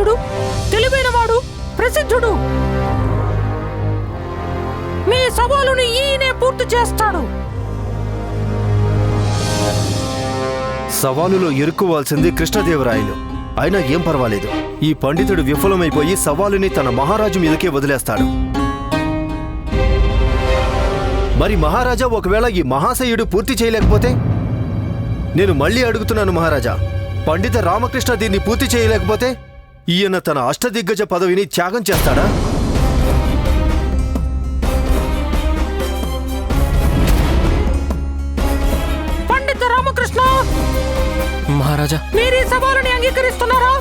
ధీరజుడు తెలివైనవాడు ప్రసిద్ధుడు. మీ సవాలుని ఈయనే పూర్తి చేస్తాడు. సవాలులో ఇరుక్కోవాల్సింది కృష్ణదేవరాయలు. అయినా ఏం పర్వాలేదు. ఈ పండితుడు విఫలమైపోయి సవాలుని తన మహారాజు మీదకే వదిలేస్తాడు. మరి మహారాజా ఒకవేళ ఈ మహాశయుడు పూర్తి చేయలేకపోతే? నేను మళ్ళీ అడుగుతున్నాను మహారాజా పండిత రామకృష్ణ దీన్ని పూర్తి చేయలేకపోతే? ఈయన తన అష్టదిగ్గజ పదవిని త్యాగం చేస్తాడా? పండిత రామకృష్ణ! మహారాజా! మీరు ఈ సవాలుని అంగీకరిస్తున్నారా?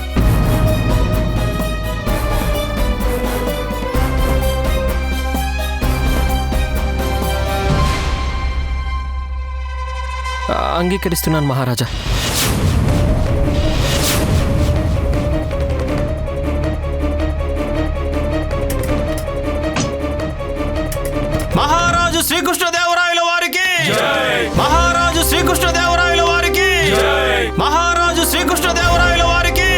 అంగీకరిస్తున్నాను మహారాజు. శ్రీకృష్ణదేవరాయల వారికి. మహారాజు శ్రీకృష్ణదేవరాయల వారికి.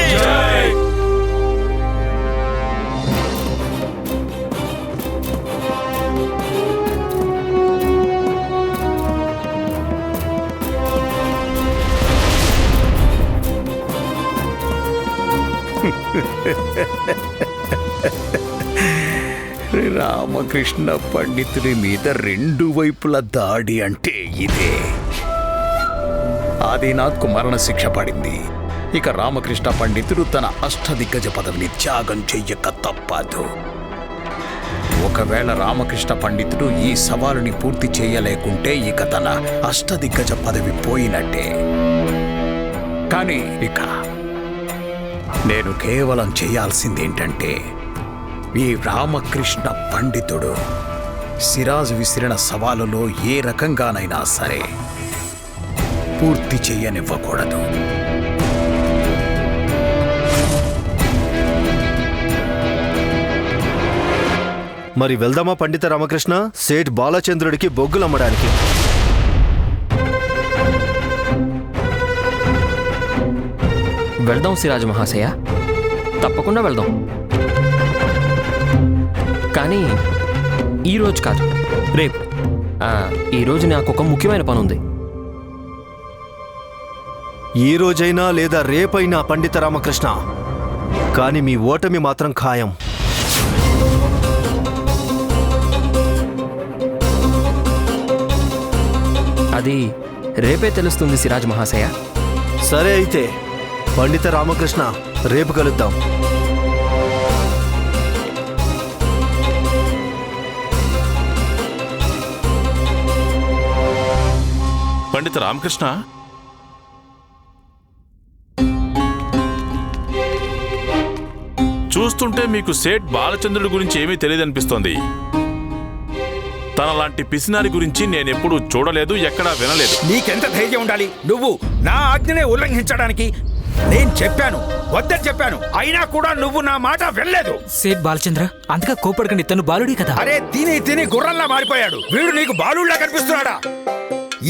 రామకృష్ణ పండితుడి మీద రెండు వైపుల దాడి అంటే ఇదే. ఆదినాథ్కు మరణశిక్ష పడింది. ఇక రామకృష్ణ పండితుడు తన అష్టదిగ్గజ పదవిని త్యాగం చెయ్యక తప్పదు. ఒకవేళ రామకృష్ణ పండితుడు ఈ సవాలుని పూర్తి చేయలేకుంటే ఇక తన అష్టదిగ్గజ పదవి పోయినట్టే. కానీ ఇక నేను కేవలం చేయాల్సింది ఏంటంటే ఈ రామకృష్ణ పండితుడు సిరాజ్ విసిరిన సవాలులో ఏ రకంగానైనా సరే పూర్తి చెయ్యనివ్వకూడదు మరి వెళ్దామా పండిత రామకృష్ణ? సేఠ్ బాలచంద్రుడికి బొగ్గులమ్మడానికి. వెళ్దాం సిరాజ్ మహాశయ. తప్పకుండా వెళ్దాం. కానీ ఈ రోజు కాదు. రేపు. ఆ, ఈ రోజు నాకు ఒక ముఖ్యమైన పని ఉంది ఈ రోజైనా లేదా రేపైనా పండిత రామకృష్ణ కానీ మీ ఓటమి మాత్రం ఖాయం. అది రేపే తెలుస్తుంది సిరాజ్ మహాశయ. సరే అయితే పండిత రామకృష్ణ రేపు కలుద్దాం. పండిత రామకృష్ణ చూస్తుంటే మీకు సేట్ బాలచంద్రుడి గురించి ఏమీ తెలియదనిపిస్తోంది. తనలాంటి పిసినారి గురించి నేనెప్పుడు చూడలేదు ఎక్కడా వినలేదు. నీకెంత ధైర్యం ఉండాలి? నువ్వు నా ఆజ్ఞనే ఉల్లంఘించడానికి నేను చెప్పాను వద్దని చెప్పాను. అయినా కూడా నువ్వు నా మాట వెళ్ళలేదు సేట్ బాలచంద్ర అంతగా కోపడకండి తను బాలుడే కదా. అరే తిని తిని గుర్రంలా మారిపోయాడు. వీడు నీకు బాలుళ్ళా కనిపిస్తున్నాడా?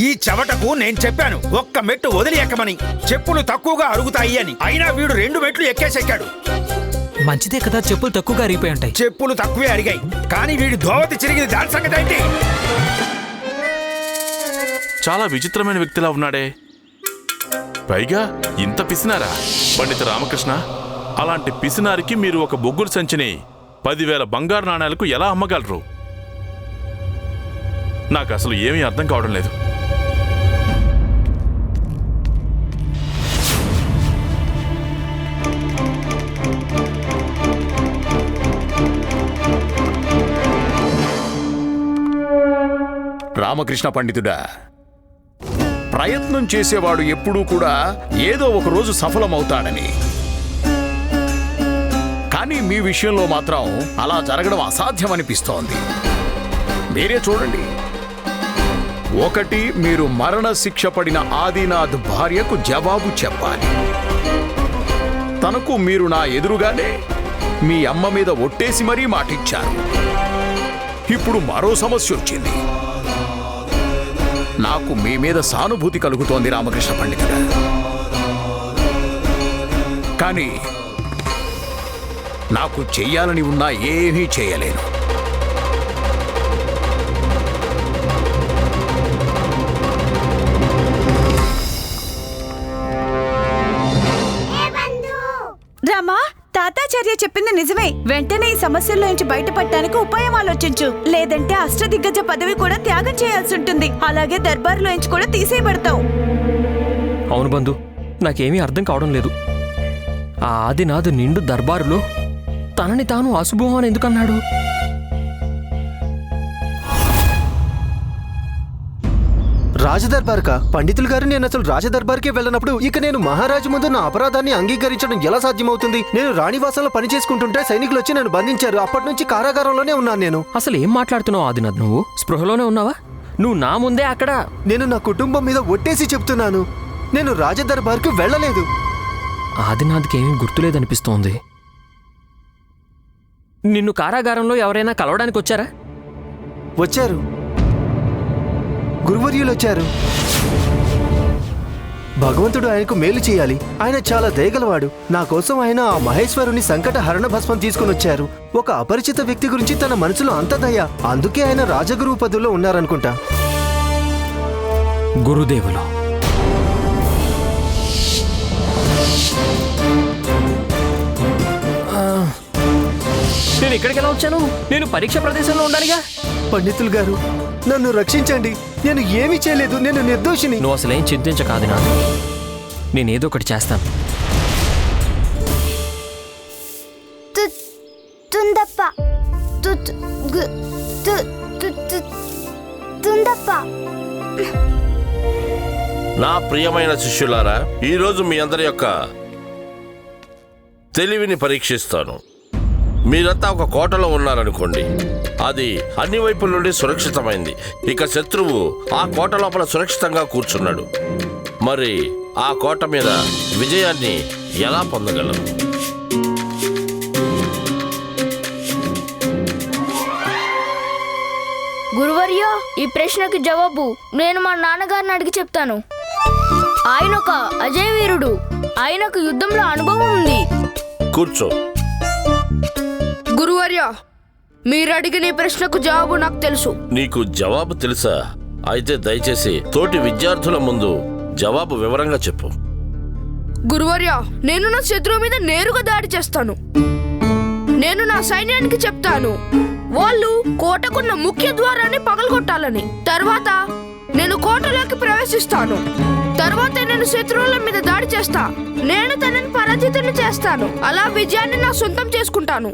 ఈ చెవటకు నేను చెప్పాను ఒక్క మెట్టు వదిలి ఎక్కమని చెప్పులు తక్కువగా అరుగుతాయి అని. అయినా వీడు రెండు మెట్లు ఎక్కేసెక్కాడు. మంచిదే కదా చెప్పులు తక్కువగా అరిగిపోయి ఉంటాయి. చెప్పులు తక్కువే అరిగాయి. కానీ వీడి ధోవతి చిరిగింది. దాని సంగతి ఏంటి? చాలా విచిత్రమైన వ్యక్తిలా ఉన్నాడే. పైగా ఇంత పిసినారా? పండిత రామకృష్ణ అలాంటి పిసినారికి మీరు ఒక బొగ్గుల సంచిని పదివేల బంగారు నాణాలకు ఎలా అమ్మగలరు? నాకు అసలు ఏమీ అర్థం కావడం లేదు. రామకృష్ణ పండితుడా. ప్రయత్నం చేసేవాడు ఎప్పుడూ కూడా ఏదో ఒక రోజు సఫలమవుతాడని. కానీ మీ విషయంలో మాత్రం అలా జరగడం అసాధ్యమనిపిస్తోంది. మీరే చూడండి. ఒకటి మీరు మరణ శిక్ష పడిన ఆదినాథ్ భార్యకు జవాబు చెప్పాలి. తనకు మీరు నా ఎదురుగానే మీ అమ్మ మీద ఒట్టేసి మరీ మాటిచ్చారు. ఇప్పుడు మరో సమస్య వచ్చింది. నాకు మీ మీద సానుభూతి కలుగుతోంది రామకృష్ణ పండితుడు. కానీ నాకు చెయ్యాలని ఉన్నా ఏమీ చేయలేను. తాతాచార్య చెప్పింది నిజమే. వెంటనే ఈ సమస్యల్లో నుంచి బయటపడటానికి ఉపాయం ఆలోచించు. లేదంటే అష్టదిగ్గజ పదవి కూడా త్యాగం చేయాల్సి ఉంటుంది. అలాగే దర్బార్లో నుంచి కూడా తీసేయబడతావు. అవును బంధు నాకేమీ అర్థం కావడం లేదు. ఆ ఆదినాథ్ నిండు దర్బారులో తనని తాను అశుభం అని ఎందుకన్నాడు? రాజదర్బార్కా? పండితులు గారు నేను అసలు రాజదర్బార్కే వెళ్ళినప్పుడు ఇక నేను మహారాజు ముందు నా అపరాధాన్ని అంగీకరించడం ఎలా సాధ్యమవుతుంది? నేను రాణివాసంలో పని చేసుకుంటుంటే సైనికులు వచ్చి నన్ను బంధించారు. అప్పటి నుంచి కారాగారంలోనే ఉన్నాను నేను. అసలు ఏం మాట్లాడుతున్నావు ఆదినాథ్ నువ్వు? స్పృహలోనే ఉన్నావా? నువ్వు నా ముందే అక్కడ? నేను నా కుటుంబం మీద ఒట్టేసి చెప్తున్నాను. నేను రాజదర్బార్కి వెళ్ళలేదు. ఆదినాథ్కి ఏమీ గుర్తులేదనిపిస్తోంది. నిన్ను కారాగారంలో ఎవరైనా కలవడానికి వచ్చారా? వచ్చారు. గురువర్యులు వచ్చారు భగవంతుడు ఆయనకు మేలు చేయాలి. ఆయన చాలా దయగలవాడు. నా కోసం ఆయన ఆ మహేశ్వరుని సంకట హరణ భస్మం తీసుకుని వచ్చారు ఒక అపరిచిత వ్యక్తి గురించి తన మనసులో అంత దయ. అందుకే ఆయన రాజగురువు పదవిలో ఉన్నారనుకుంటా. గురుదేవులు. నేను ఇక్కడికి ఎలా వచ్చాను? నేను పరీక్ష ప్రదేశంలో ఉండాలిగా? పండితులు గారు నన్ను రక్షించండి. నేను ఏమీ చేయలేదు నేను నిర్దోషిని. నువ్వు అసలేం చింతించకాదు నాదు నేనేదో ఒకటి చేస్తాను. తుందప్ప. తుందప్ప. నా ప్రియమైన శిష్యులారా ఈరోజు మీ అందరి యొక్క తెలివిని పరీక్షిస్తాను. మీరంతా ఒక కోటలో ఉన్నారనుకోండి. అది అన్ని వైపుల నుండి సురక్షితమైంది. ఇక శత్రువు ఆ కోట లోపల సురక్షితంగా కూర్చున్నాడు. మరి ఆ కోట మీద విజయాన్ని ఎలా పొందగలం? గురువర్య ఈ ప్రశ్నకి జవాబు నేను మా నాన్నగారిని అడిగి చెప్తాను. ఆయన ఒక అజయ వీరుడు ఆయనకు యుద్ధంలో అనుభవం ఉంది. కూర్చో. గురువర్య మీరు అడిగిన ఈ ప్రశ్నకు జవాబు నాకు తెలుసు. నీకు జవాబు తెలుసా? అయితే దయచేసి తోటి విద్యార్థుల ముందు జవాబు వివరంగా చెప్పు. గురువర్య నేను నా శత్రువు మీద నేరుగా దాడి చేస్తాను. నేను నా సైన్యానికి చెప్తాను వాళ్ళు కోటకున్న ముఖ్య ద్వారాన్ని పగలగొట్టాలని. తర్వాత నేను కోటలోకి ప్రవేశిస్తాను. తర్వాత నేను శత్రువుల మీద దాడి చేస్తా. నేను తనని పరాజితుని చేస్తాను. అలా విజయాన్ని నా సొంతం చేసుకుంటాను.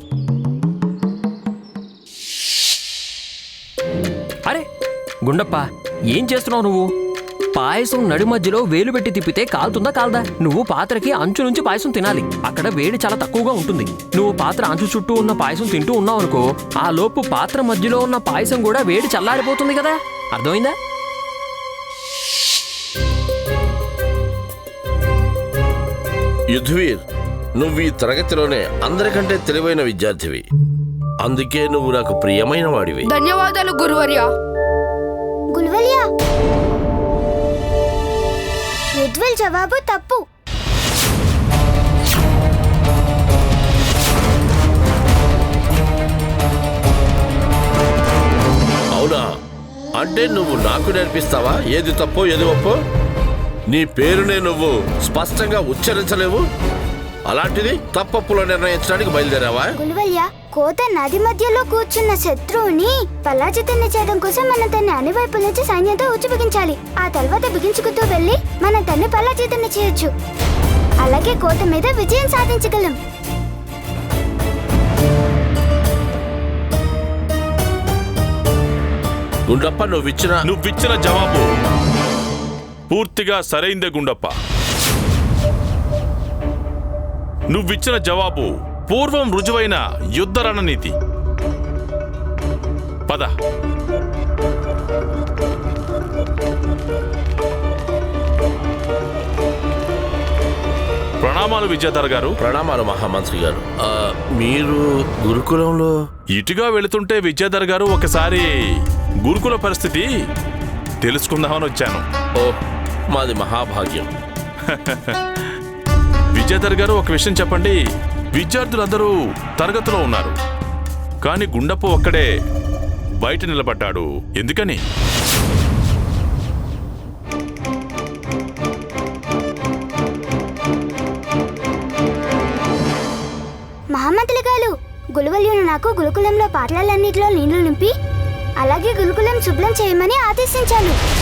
అరే గుండప్ప ఏం చేస్తున్నావు నువ్వు? పాయసం నడి మధ్యలో వేలు పెట్టి తిప్పితే కాలుతుందా కాలదా? నువ్వు పాత్రకి అంచు నుంచి పాయసం తినాలి. అక్కడ వేడి చాలా తక్కువగా ఉంటుంది. నువ్వు పాత్ర అంచు చుట్టూ ఉన్న పాయసం తింటూ ఉన్నావు అనుకో ఆ లోపు పాత్ర మధ్యలో ఉన్న పాయసం కూడా వేడి చల్లారిపోతుంది కదా? అర్థమైందా? యుద్ధవీర్ నువ్వు ఈ తరగతిలోనే అందరికంటే తెలివైన విద్యార్థివి. అందుకే నువ్వు నాకు ప్రియమైన వాడివి. ధన్యవాదాలు గురువర్య. గుల్వలియా యుద్వల్ జవాబు తప్పు. అవునా? అంటే నువ్వు నాకు నేర్పిస్తావా? ఏది తప్పో ఏది ఒప్పో? నీ పేరునే నువ్వు స్పష్టంగా ఉచ్చరించలేవు? అలాంటిది తప్పప్పులో నిర్ణయించడానికి బయలుదేరావా? గుల్వలియా కోత నది మధ్యలో కూర్చున్న శత్రువుని పలాచితాన్ని చేయడం కోసం మనం తన్ని అన్ని వైపుల నుంచి సైన్యంతో ఉచ్చు బిగించాలి ఆ తర్వాత బిగించుకుంటూ వెళ్ళి మనం తన్ని పలాచితాన్ని చేయొచ్చు. అలాగే కోట మీద విజయం సాధించగలం. గుండప్ప నువ్విచ్చిన నువ్విచ్చిన జవాబు పూర్తిగా సరైందే గుండప్ప. నువ్విచ్చిన జవాబు పూర్వం రుజువైన యుద్ధ రణనీతి. పద. ప్రణామాలు విద్యాధర్ గారు. ప్రణామాలు మహామంత్రి గారు. మీరు గురుకులంలో ఇటుగా వెళుతుంటే విద్యాధర్ గారు ఒకసారి గురుకుల పరిస్థితి తెలుసుకుందామని వచ్చాను. ఓ మాది మహాభాగ్యం. విద్యాధర్ గారు ఒక విషయం చెప్పండి. విద్యార్థులందరూ తరగతిలో ఉన్నారు. కానీ గుండప్పు ఒక్కడే బయట నిలబడ్డాడు. ఎందుకని? మహామంత్రి గారు గులువల్యును నాకు గురుకులంలో పాటలన్నిటిలో నీళ్ళు నింపి అలాగే గురుకులం శుభ్రం చేయమని ఆదేశించాను.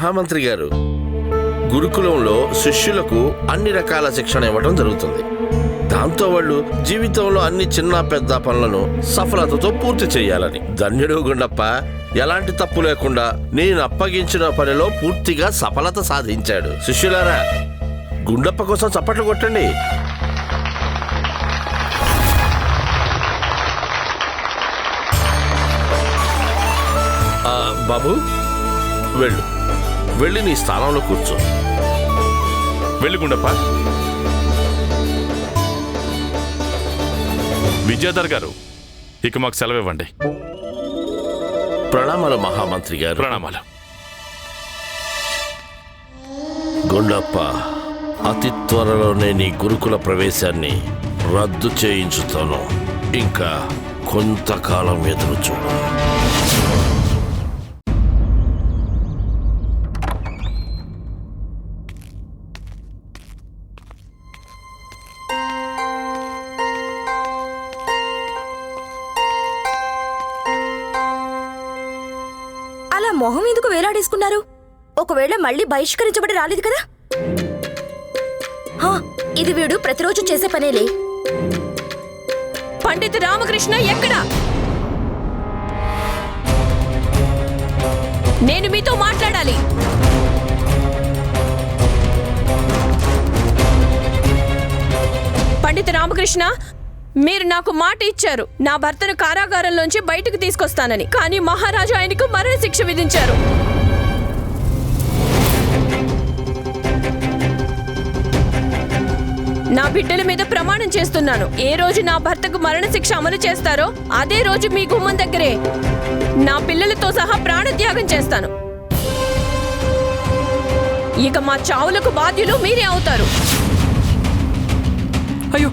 మహామంత్రి గారు గురుకులంలో శిష్యులకు అన్ని రకాల శిక్షణ ఇవ్వడం జరుగుతుంది. దాంతో వాళ్ళు జీవితంలో అన్ని చిన్న పెద్ద పనులను సఫలతతో పూర్తి చేయాలని. ధన్యుడు గుండప్ప ఎలాంటి తప్పు లేకుండా నేను అప్పగించిన పనిలో పూర్తిగా సఫలత సాధించాడు. శిష్యులారా గుండప్ప కోసం చప్పట్లు కొట్టండి. బాబు వెళ్ళు. వెళ్ళి నీ స్థానంలో కూర్చో. వెళ్ళి గుండప్ప. విద్యాధర్ గారు ఇక మాకు సెలవు ఇవ్వండి ప్రణామాలు మహామంత్రి గారు. ప్రణామాలు. గుండప్ప అతి త్వరలోనే నీ గురుకుల ప్రవేశాన్ని రద్దు చేయించుతాను. ఇంకా కొంతకాలం ఎదురు చూడు. ఒకవేళ మళ్ళీ బహిష్కరించబడి రాలేదు కదా? ఇది వీడు ప్రతిరోజు చేసే పనేలే. పండిత రామకృష్ణ ఎక్కడ? నేను మీతో మాట్లాడాలి. పండిత రామకృష్ణ మీరు నాకు మాట ఇచ్చారు. నా భర్తను కారాగారంలోంచి బయటకు తీసుకొస్తానని. కానీ మహారాజు ఆయనకు మరణ శిక్ష విధించారు. నా బిడ్డల మీద ప్రమాణం చేస్తున్నాను. ఏ రోజు నా భర్తకు మరణశిక్ష అమలు చేస్తారో అదే రోజు మీ గుమ్మం దగ్గరే నా పిల్లలతో సహా ప్రాణత్యాగం చేస్తాను. ఇక మా చావులకు బాధ్యులు మీరే అవుతారు. అయ్యో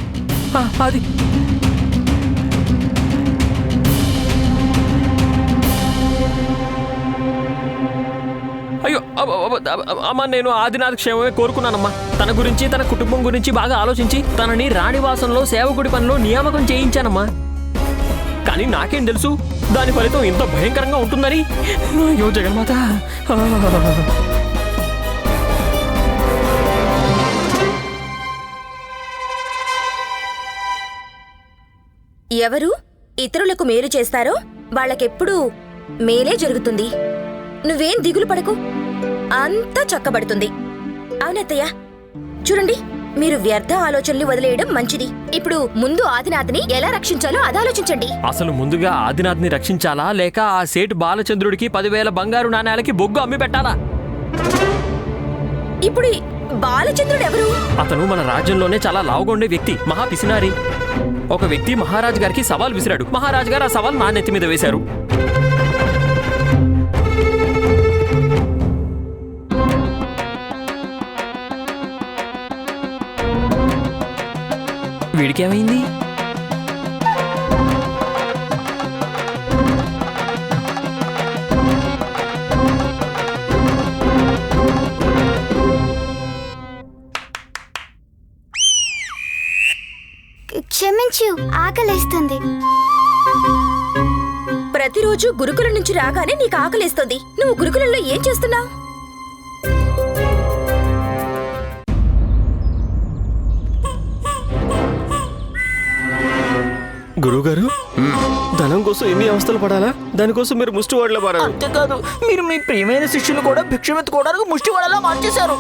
అది అయ్యో అమ్మ నేను ఆదినాథ్ క్షేమమే కోరుకున్నానమ్మా. తన గురించి తన కుటుంబం గురించి బాగా ఆలోచించి తనని రాణివాసంలో సేవకుడి పనిలో నియామకం చేయించానమ్మా. కానీ నాకేం తెలుసు? దాని ఫలితం ఇంత భయంకరంగా ఉంటుందని. అయ్యో జగన్మాత. ఎవరు? ఇతరులకు మేలు చేస్తారో? వాళ్ళకెప్పుడు మేలే జరుగుతుంది. నువ్వేం దిగులు పడకు. అంతా చక్కబడుతుంది. అవునత్తయ్య చూడండి మీరు వ్యర్థ ఆలోచనలు వదిలేయడం మంచిది. ఇప్పుడు ముందు ఆదినాథ్ని ఎలా రక్షించాలో అది ఆలోచించండి. అసలు ముందుగా ఆదినాథ్ని రక్షించాలా? లేక ఆ సేటు బాలచంద్రుడికి పదివేల బంగారు నాణేలకి బొగ్గు అమ్మి పెట్టాలా? ఇప్పుడు బాలచంద్రుడు ఎవరు? అతను మన రాజ్యంలోనే చాలా లావుగా ఉండే వ్యక్తి మహా పిసినారి. ఒక వ్యక్తి మహారాజు గారికి సవాల్ విసిరాడు. మహారాజు గారు ఆ సవాల్ నా నెత్తి మీద వేశారు. వీడికేమైంది? క్షమించు ఆకలేస్తుంది. ప్రతిరోజు గురుకులం నుంచి రాగానే నీకు ఆకలేస్తుంది. నువ్వు గురుకులంలో ఏం చేస్తున్నావు? గురువుగారు ధనం కోసం ఎన్ని అవస్థలు పడాలా? దానికోసం మీరు ముష్టి వాడలే పడారు అంతేకాదు మీరు మీ ప్రియమైన శిష్యులు కూడా భిక్షమెత్తుకోవడానికి ముష్టి వాడలా మార్చేశారు.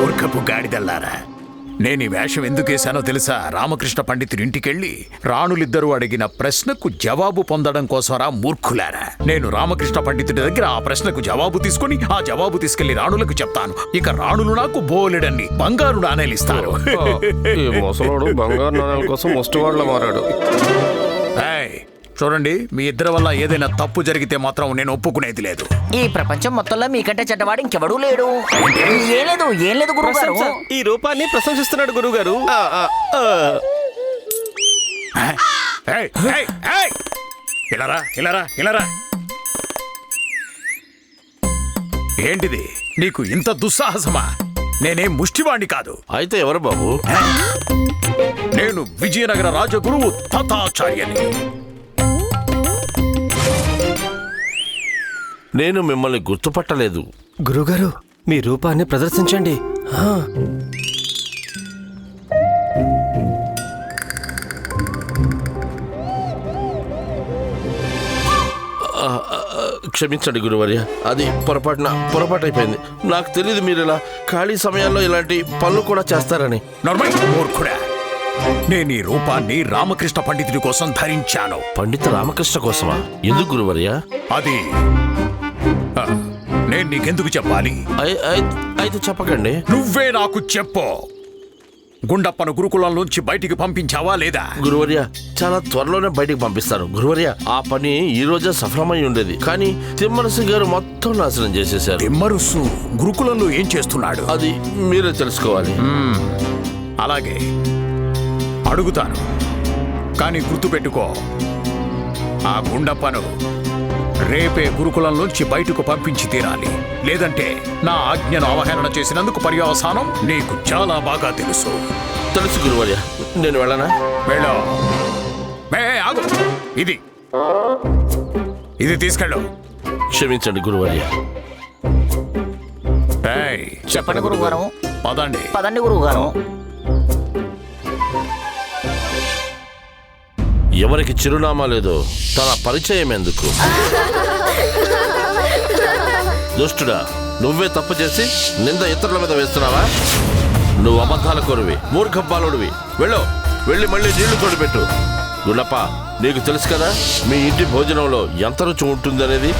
మూర్ఖపు గాడిదల్లారా. నేను ఈ వేషం ఎందుకు వేశానో తెలుసా? రామకృష్ణ పండితుడి ఇంటికెళ్ళి రాణులిద్దరూ అడిగిన ప్రశ్నకు జవాబు పొందడం కోసరా మూర్ఖులారా. నేను రామకృష్ణ పండితుడి దగ్గర ఆ ప్రశ్నకు జవాబు తీసుకొని ఆ జవాబు తీసుకెళ్ళి రాణులకు చెప్తాను. ఇక రాణులు నాకు బోలెడన్ని బంగారు నాణేలు ఇస్తారు. ఈ ముసలోడు బంగారు నాణాల కోసం మారాడు. చూడండి మీ ఇద్దరి వల్ల ఏదైనా తప్పు జరిగితే మాత్రం నేను ఒప్పుకునేది లేదు. ఈ ప్రపంచం మొత్తంలో మీకంటే చెడ్డవాడు ఇంకెవడూ లేడు. ఏం లేదు ఏం లేదు గురువు గారు. ప్రశంస. ఈ రూపాన్ని ప్రశంసిస్తున్నాడు గురువు గారు! ఇలారా ఇలారా ఇలారా. ఏంటిది? నీకు ఇంత దుస్సాహసమా? నేనేం ముష్టివాణ్ణి కాదు. అయితే ఎవరు బాబు? నేను విజయనగర రాజగురువు తథాచార్యని. నేను మిమ్మల్ని గుర్తుపట్టలేదు. గురుగారు మీ రూపాన్ని ప్రదర్శించండి. క్షమించండి గురువర్య అది పొరపాటున పొరపాటు అయిపోయింది నాకు తెలియదు మీరు ఇలా ఖాళీ సమయాల్లో ఇలాంటి పనులు కూడా చేస్తారని. నేను ఈ రూపాన్ని రామకృష్ణ పండితుడి కోసం ధరించాను. పండిత రామకృష్ణ కోసమా? ఎందుకు గురువర్య? అది నేను నీకెందుకు చెప్పాలి? అయి- అయి- అయితే చెప్పకండి. నువ్వే నాకు చెప్పు. గుండప్పను గురుకులంలోంచి బయటికి పంపించావా లేదా? గురువర్య చాలా త్వరలోనే బయటికి పంపిస్తాను. గురువర్య ఆ పని ఈ రోజే సఫలమై ఉండేది. కానీ తిమ్మరసి గారు మొత్తం నాశనం చేసేశారు. తిమ్మరుసు గురుకులంలో ఏం చేస్తున్నాడు? అది మీరే తెలుసుకోవాలి. అలాగే. అడుగుతాను. కానీ గుర్తుపెట్టుకో. ఆ గుండప్పను రేపే గురుకులంలోంచి బయటకు పంపించి తీరాలి. లేదంటే నా ఆజ్ఞను అవహేళన చేసినందుకు పర్యవసానం నీకు చాలా బాగా తెలుసు. తెలుసు గురువర్య. నేను వెళ్ళనా? వెళ్ళు. మే ఆగు. ఇది. ఇది తీసుకెళ్ళు. క్షమించండి గురువర్య. ఏయ్, చెప్పండి గురువు గారు. పదండి. పదండి గురువు ఎవరికి చిరునామా లేదో తన పరిచయం ఎందుకు? దుష్టుడా నువ్వే తప్పు చేసి నింద ఇతరుల మీద వేస్తున్నావా? నువ్వు అబద్ధాల కొరువి మూర్ఖ బాలుడివి వెళ్ళు వెళ్ళి మళ్ళీ నీళ్ళు తోడిపెట్టు. గుణప్ప నీకు తెలుసు కదా మీ ఇంటి భోజనంలో ఎంత రుచి ఉంటుందనేది?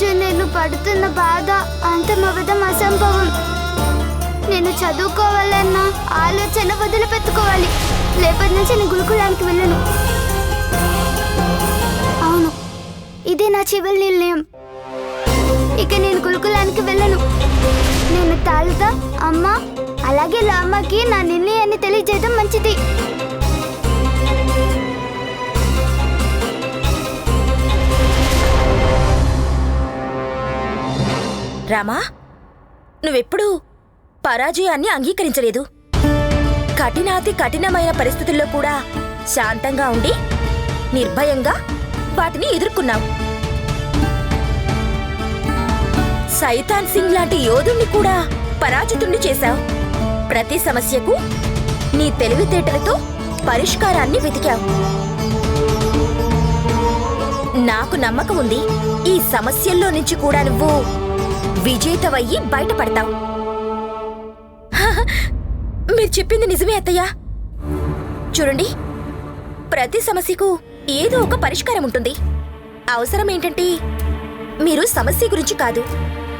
రోజు నేను పడుతున్న బాధ అంతమవ్వడం అసంభవం. నేను చదువుకోవాలన్న ఆలోచన వదిలిపెట్టుకోవాలి. రేపటి నుంచి నేను గురుకులానికి వెళ్ళను. అవును ఇదే నా చివరి నిర్ణయం. ఇక నేను గురుకులానికి వెళ్ళను. నేను తాళత అమ్మ అలాగే లామ్మకి నా నిర్ణయాన్ని తెలియజేయడం మంచిది. రామా నువ్వెప్పుడూ పరాజయాన్ని అంగీకరించలేదు. కఠినాతి కఠినమైన పరిస్థితుల్లో కూడా శాంతంగా ఉండి నిర్భయంగా వాటిని ఎదుర్కొన్నావు. సైతాన్ సింగ్ లాంటి యోధుణ్ణి కూడా పరాజితుణ్ణి చేశావు. ప్రతి సమస్యకు నీ తెలివితేటలతో పరిష్కారాన్ని వెతికావు. నాకు నమ్మకం ఉంది ఈ సమస్యల్లో నుంచి కూడా నువ్వు విజేతవయ్యి బయటపడతావు. హహ, మీరు చెప్పింది నిజమే అత్తయ్య. చూడండి ప్రతి సమస్యకు ఏదో ఒక పరిష్కారం ఉంటుంది. అవసరం ఏంటంటే మీరు సమస్య గురించి కాదు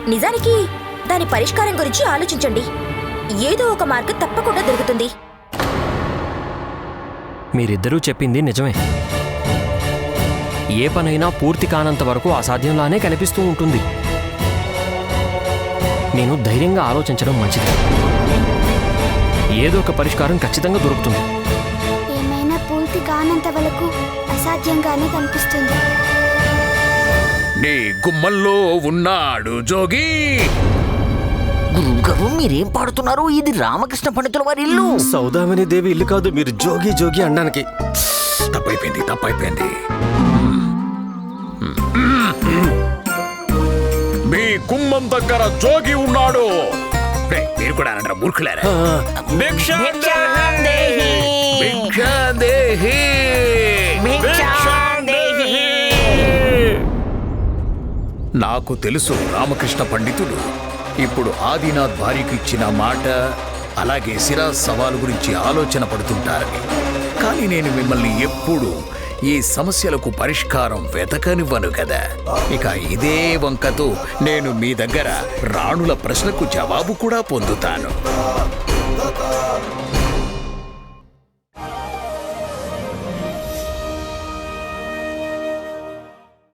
నిజానికి దాని పరిష్కారం గురించి ఆలోచించండి. ఏదో ఒక మార్గం తప్పకుండా దొరుకుతుంది. మీరిద్దరూ చెప్పింది నిజమే. ఏ పనైనా పూర్తి కానంత వరకు అసాధ్యంలానే కనిపిస్తూ ఉంటుంది. నేను ధైర్యంగా ఆలోచించడం మంచిది. ఏదో ఒక పరిష్కారం ఖచ్చితంగా దొరుకుతుంది. ఏమైనా పూర్తి కానంత వరకు అసాధ్యంగానే కనిపిస్తుంది. నీ గుమ్మల్లో ఉన్నాడు జోగి. గురువు గారు మీరేం పాడుతున్నారు? ఇది రామకృష్ణ పండితుల వారి ఇల్లు. సౌదామిని దేవి ఇల్లు కాదు మీరు జోగి జోగి అనడానికి తప్పైపోయింది తప్పైపోయింది. గుమ్మం దగ్గర జోగి ఉన్నాడు. మీరు కూడా అనంటారా మూర్ఖులారా. నాకు తెలుసు రామకృష్ణ పండితుడు. ఇప్పుడు ఆదినాథ్ భార్యకు ఇచ్చిన మాట అలాగే సిరాజ్ సవాలు గురించి ఆలోచన పడుతుంటారని. కానీ నేను మిమ్మల్ని ఎప్పుడు ఈ సమస్యలకు పరిష్కారం వెతకనివ్వను కదా. ఇక ఇదే వంకతో నేను మీ దగ్గర రాణుల ప్రశ్నకు జవాబు కూడా పొందుతాను.